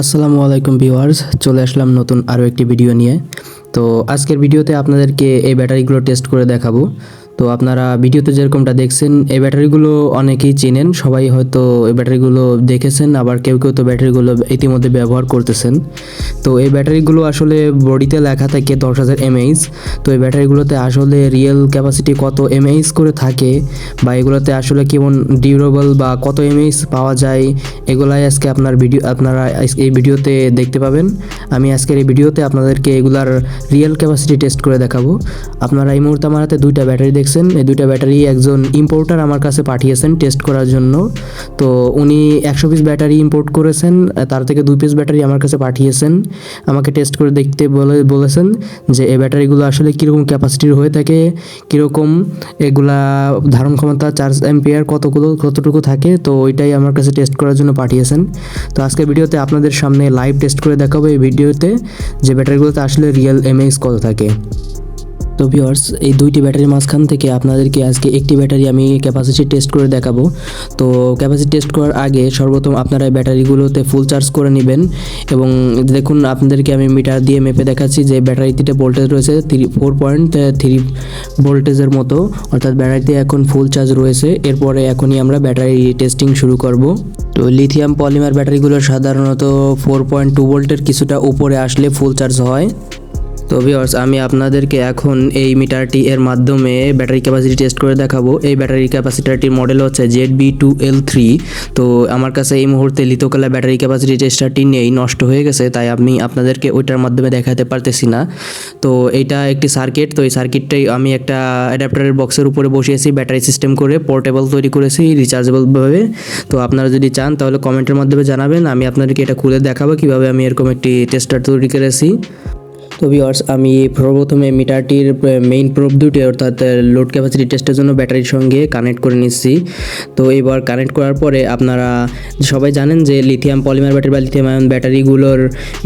আসসালামু আলাইকুম ভিউয়ার্স, চলে আসলাম নতুন আরও একটি ভিডিও নিয়ে। তো আজকের ভিডিওতে আপনাদেরকে এই ব্যাটারিগুলো টেস্ট করে দেখাবো। তো আপনারা ভিডিওতে যেরকমটা দেখছেন, এই ব্যাটারিগুলো অনেকেই চেনেন। সবাই হয়তো এই ব্যাটারিগুলো দেখেছেন, আবার কেউ কেউ তো ব্যাটারিগুলো ইতিমধ্যে ব্যবহার করতেছেন। তো এই ব্যাটারিগুলো আসলে বডিতে লেখা থাকে দশ হাজার এমএইচ। তো এই ব্যাটারিগুলোতে আসলে রিয়েল ক্যাপাসিটি কত এমএইচ করে থাকে বা এগুলোতে আসলে কেমন ডিউরেবল বা কত এমএইচ পাওয়া যায়, এগুলাই আজকে আপনার ভিডিও, আপনারা এই ভিডিওতে দেখতে পাবেন। আমি আজকের এই ভিডিওতে আপনাদেরকে এগুলার রিয়েল ক্যাপাসিটি টেস্ট করে দেখাবো। আপনারা এই মুহূর্তে আমার হাতে দুইটা ব্যাটারি দেখছেন, এই দুইটা ব্যাটারি একজন ইম্পোর্টার আমার কাছে পাঠিয়েছেন টেস্ট করার জন্য। তো উনি একশো পিস ব্যাটারি ইম্পোর্ট করেছেন, তার থেকে দুই পিস ব্যাটারি আমার কাছে পাঠিয়েছেন। আমাকে টেস্ট করে দেখতে বলে, বলেছেন যে এই ব্যাটারিগুলো আসলে কীরকম ক্যাপাসিটির হয়ে থাকে, কীরকম এগুলা ধারণ ক্ষমতা চার্জ এম্পিয়ার কতগুলো, কতটুকু থাকে, তো ওইটাই আমার কাছে টেস্ট করার জন্য পাঠিয়েছেন। তো আজকের ভিডিওতে আপনাদের সামনে লাইভ টেস্ট করে দেখাবো এই ভিডিওতে যে ব্যাটারিগুলোতে আসলে রিয়েল এমএএক্স কত থাকে। তো ভিওর্স এই দুইটি ব্যাটারির মাঝখান থেকে আপনাদেরকে আজকে একটি ব্যাটারি আমি ক্যাপাসিটি টেস্ট করে দেখাবো। তো ক্যাপাসিটি টেস্ট করার আগে সর্বপ্রথম আপনারা ব্যাটারিগুলোতে ফুল চার্জ করে নেবেন এবং দেখুন আপনাদেরকে আমি মিটার দিয়ে মেপে দেখাচ্ছি যে ব্যাটারিটিতে ভোল্টেজ রয়েছে থ্রি ফোর পয়েন্ট থ্রি ভোল্টেজের মতো, অর্থাৎ ব্যাটারিতে এখন ফুল চার্জ রয়েছে। এরপরে এখনই আমরা ব্যাটারি টেস্টিং শুরু করব। তো লিথিয়াম পলিমার ব্যাটারিগুলো সাধারণত ফোর পয়েন্ট টু ভোল্টের কিছুটা উপরে আসলে ফুল চার্জ হয়। তো ভিওর্স আমি আপনাদেরকে এখন এই মিটারটি এর মাধ্যমে ব্যাটারি ক্যাপাসিটি টেস্ট করে দেখাবো। এই ব্যাটারি ক্যাপাসিটারটির মডেল হচ্ছে Z B two L three তো আমার কাছে এই মুহূর্তে লিথোকালা ব্যাটারি ক্যাপাসিটি টেস্টারটি নেই, নষ্ট হয়ে গেছে, তাই আমি আপনাদেরকে ওইটার মাধ্যমে দেখাতে পারতেছি না। তো এইটা একটি সার্কিট তো এই সার্কিটটাই আমি একটা অ্যাডাপ্টারের বক্সের উপরে বসিয়েছি, ব্যাটারি সিস্টেম করে পোর্টেবল তৈরি করেছি রিচার্জেবলভাবে তো আপনারা যদি চান, তাহলে কমেন্টের মাধ্যমে জানাবেন, আমি আপনাদেরকে এটা খুলে দেখাবো, কীভাবে আমি এরকম একটি টেস্টার তৈরি করেছি। তো ভিওয়ার্স আমি প্রথমে মিটারটির মেইন প্রোব দুটি অর্থাৎ লোড ক্যাপাসিটি টেস্টের জন্য ব্যাটারির সঙ্গে কানেক্ট করে নিচ্ছি। তো এবার কানেক্ট করার পরে আপনারা সবাই জানেন যে লিথিয়াম পলিমার ব্যাটারি বা লিথিয়াম আয়ন ব্যাটারিগুলোর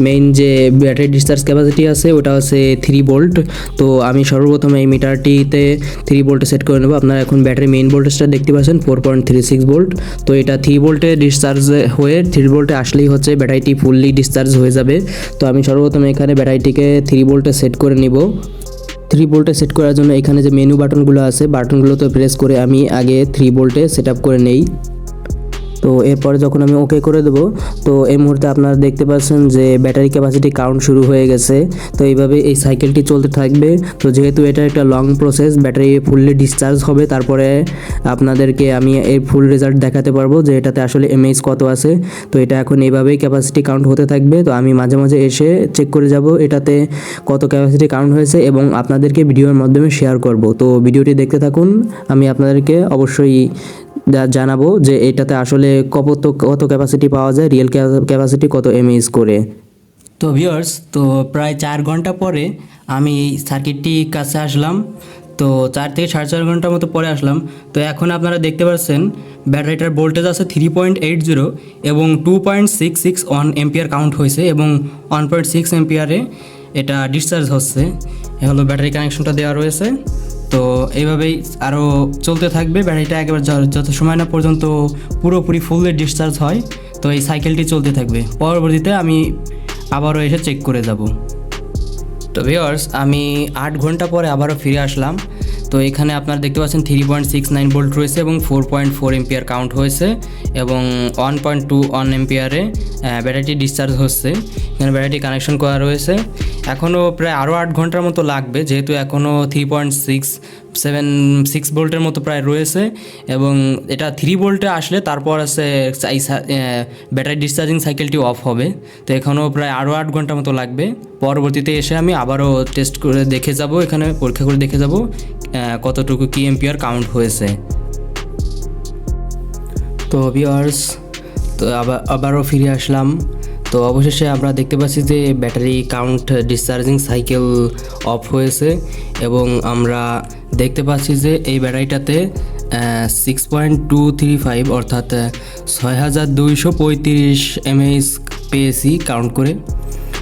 মেইন যে ব্যাটারি ডিসচার্জ ক্যাপাসিটি আছে, ওটা হচ্ছে থ্রি ভোল্ট তো আমি সর্বপ্রথম এই মিটারটিতে থ্রি ভোল্টে সেট করে নেব। আপনারা এখন ব্যাটারি মেইন ভোল্টেজটা দেখতে পাচ্ছেন four point three six volt তো এটা থ্রি ভোল্টে ডিসচার্জ হয়ে থ্রি ভোল্টে আসলেই হচ্ছে ব্যাটারিটি ফুললি ডিসচার্জ হয়ে যাবে। তো আমি সর্বপ্রথম এখানে ব্যাটারিটিকে থ্রি বোল্টে সেট করে নিব। থ্রি বোল্টে সেট করার জন্য এখানে যে মেনু বাটনগুলো আছে বাটনগুলোতে প্রেস করে আমি আগে থ্রি বোল্টে সেট করে নেই। তো এরপরে যখন আমি ওকে করে দেবো, তো এই মুহূর্তে আপনারা দেখতে পাচ্ছেন যে ব্যাটারি ক্যাপাসিটি কাউন্ট শুরু হয়ে গেছে। তো এইভাবে এই সাইকেলটি চলতে থাকবে। তো যেহেতু এটা একটা long process battery fully discharge হবে, তারপরে আপনাদেরকে আমি এই ফুল রেজাল্ট দেখাতে পারব যে এটাতে আসলে এমএইচ কত আছে। তো এটা এখন এইভাবেই ক্যাপাসিটি কাউন্ট হতে থাকবে। তো আমি মাঝে মাঝে এসে চেক করে যাব এটাতে কত ক্যাপাসিটি কাউন্ট হয়েছে এবং আপনাদেরকে ভিডিওর মাধ্যমে শেয়ার করব। তো ভিডিওটি দেখতে থাকুন। আমি আপনাদেরকে অবশ্যই জানাব যে এটাতে আসলে কত কত ক্যাপাসিটি পাওয়া যায় রিয়েল ক্যাপাসিটি কত এমএইচ করে তো ভিউয়ার্স তো প্রায় চার ঘণ্টা পরে আমি এই সার্কিটটি কাছে আসলাম। তো চার থেকে সাড়ে চার ঘণ্টার মতো পরে আসলাম। তো এখন আপনারা দেখতে পাচ্ছেন ব্যাটারিটার ভোল্টেজ আছে থ্রি পয়েন্ট এইট জিরো এবং two point six six one ampere count হয়েছে এবং ওয়ান পয়েন্ট সিক্স এম্পিয়ারে এটা ডিসচার্জ হচ্ছে। হলো ব্যাটারি কানেকশনটা দেওয়া রয়েছে। তো এইভাবেই আরও চলতে থাকবে। ব্যাটারিটা একেবারে যত সময় না পর্যন্ত পুরোপুরি ফুললে ডিসচার্জ হয়, তো এই সাইকেলটি চলতে থাকবে। পরবর্তীতে আমি আবারও এসে চেক করে যাব। তো ভিওর্স আমি আট ঘণ্টা পরে আবারও ফিরে আসলাম। তো এখানে আপনারা দেখতে পাচ্ছেন three point six nine volt রয়েছে এবং four point four ampere count হয়েছে এবং ওয়ান পয়েন্ট টু ওয়ান এম্পিয়ারে ব্যাটারিটি ডিসচার্জ হচ্ছে। এখানে ব্যাটারিটি কানেকশন করা রয়েছে। এখনও প্রায় আরও আট ঘণ্টার মতো লাগবে, যেহেতু এখনও three point six seven six ভোল্টের মতো প্রায় রয়েছে এবং এটা থ্রি ভোল্টে আসলে তারপর আছে এই ব্যাটারি ডিসচার্জিং সাইকেলটি অফ হবে। তো এখনও প্রায় আরও আট ঘণ্টা মতো লাগবে। পরবর্তীতে এসে আমি আবারও টেস্ট করে দেখে যাব, এখানে পরীক্ষা করে দেখে যাব কতটুকু কি এম্পিয়ার কাউন্ট হয়েছে। তো ভিওয়ার্স তো আবার আবারও ফিরে আসলাম। তো অবশেষে আমরা দেখতে পাচ্ছি যে battery count discharging cycle off হয়েছে এবং আমরা দেখতে পাচ্ছি যে এই ব্যাটারিটাতে six point two three five অর্থাৎ ছয় হাজার দুইশো পঁয়ত্রিশ এমএইচ পেয়েছি কাউন্ট করে।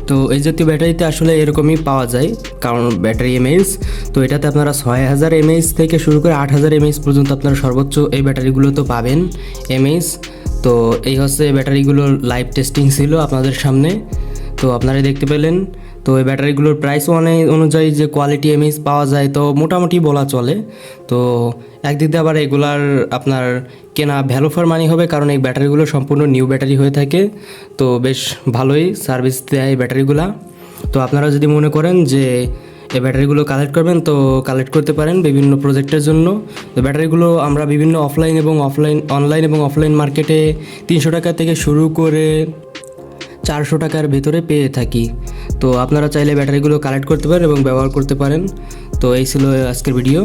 তো এই জাতীয় ব্যাটারিতে আসলে এরকমই পাওয়া যায়, কারণ ব্যাটারি এমএইচ তো এটাতে আপনারা ছয় হাজার এমএইচ থেকে শুরু করে আট হাজার এমএইচ পর্যন্ত আপনারা সর্বোচ্চ এই ব্যাটারিগুলো তো পাবেন এমএইচ তো এই হচ্ছে ব্যাটারিগুলোর লাইভ টেস্টিং ছিল আপনাদের সামনে। তো আপনারা দেখতে পেলেন। তো এই ব্যাটারিগুলোর প্রাইস অনেক অনুযায়ী যে কোয়ালিটি এমএস পাওয়া যায়, তো মোটামুটি বলা চলে। তো একদিক দিয়ে আবার এগুলার আপনার কেনা ভ্যালু ফর মানি হবে, কারণ এই ব্যাটারিগুলো সম্পূর্ণ নিউ ব্যাটারি হয়ে থাকে। তো বেশ ভালোই সার্ভিস দেয় এই ব্যাটারিগুলা। তো আপনারা যদি মনে করেন যে এই ব্যাটারিগুলো কালেক্ট করবেন তো কালেক্ট করতে পারেন বিভিন্ন প্রজেক্টের জন্য। তো ব্যাটারিগুলো আমরা বিভিন্ন অফলাইন এবং অফলাইন অনলাইন এবং অফলাইন মার্কেটে তিনশো টাকা থেকে শুরু করে চারশো টাকার ভেতরে পেয়ে থাকি। তো আপনারা চাইলে ব্যাটারিগুলো কালেক্ট করতে পারেন এবং ব্যবহার করতে পারেন। তো এই ছিল আজকের ভিডিও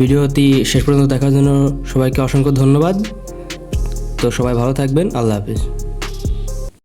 ভিডিওটি শেষ পর্যন্ত দেখার জন্য সবাইকে অসংখ্য ধন্যবাদ। তো সবাই ভালো থাকবেন। আল্লাহ হাফিজ।